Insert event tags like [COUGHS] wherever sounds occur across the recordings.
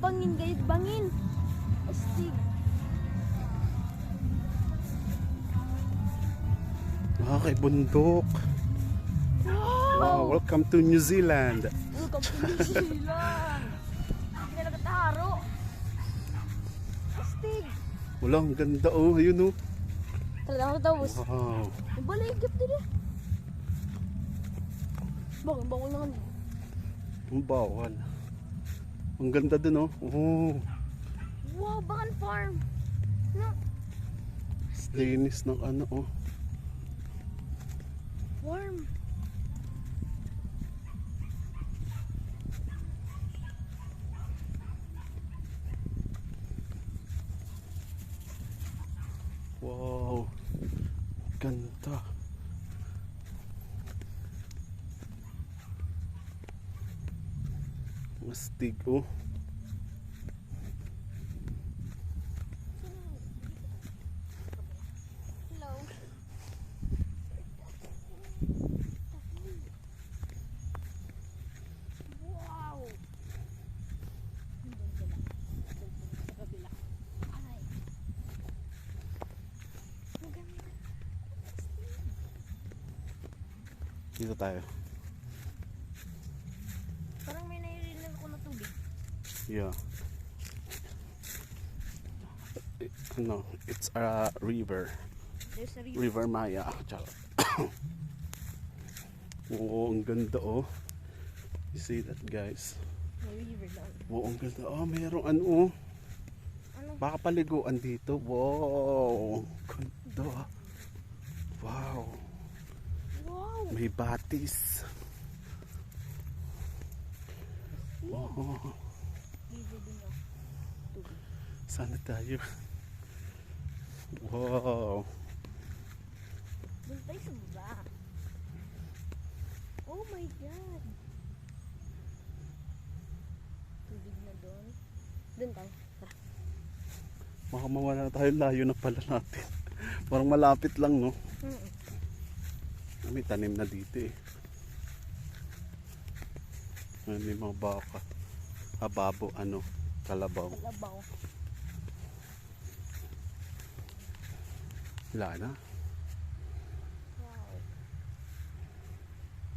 bangin guys, bangin. Astig. Okay, bundok. Wow, welcome to New Zealand. Welcome to New Zealand. Hindi na nagkataharo. Astig. Wala, ang ganda oh. Ayun oh. Talaga ako tapos. Wow. Ang baligip din eh. Bakit? Bakit naman? Ang bawal. Ang ganda dun oh. Oh, Wow, bakan farm. No, linis ng ano oh. farm. Wow. Ganda. Mastig oh. Dito tayo. Parang may nairilin ako na tubig. Yeah. Ano, it's a river. There's a river. River Maya. Charot. [COUGHS] Oo, ang ganda oh. You see that guys? May river down. Oo, ang ganda. Oh, mayroong ano oh. Ano? Baka paliguan dito. Wow. Ganda. Wow. Wow. May batis. Oh, River din yung tubig. Sana tayo. Wow. Doon tayo sa baba. Oh my God. Tubig na doon. Doon tayo. Tara. Baka mawala na tayo. Layo na pala natin. [LAUGHS] Parang malapit lang, no? Mm-mm. May tanim na dito eh. May mga baka. Ababo, ano, kalabaw. Kalabaw. Wala na.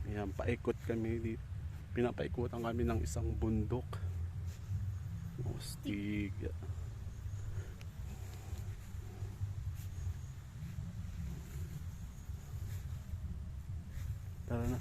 Ayan, paikot kami dito. Pinapaikutan kami ng isang bundok. Mustig. Tara na.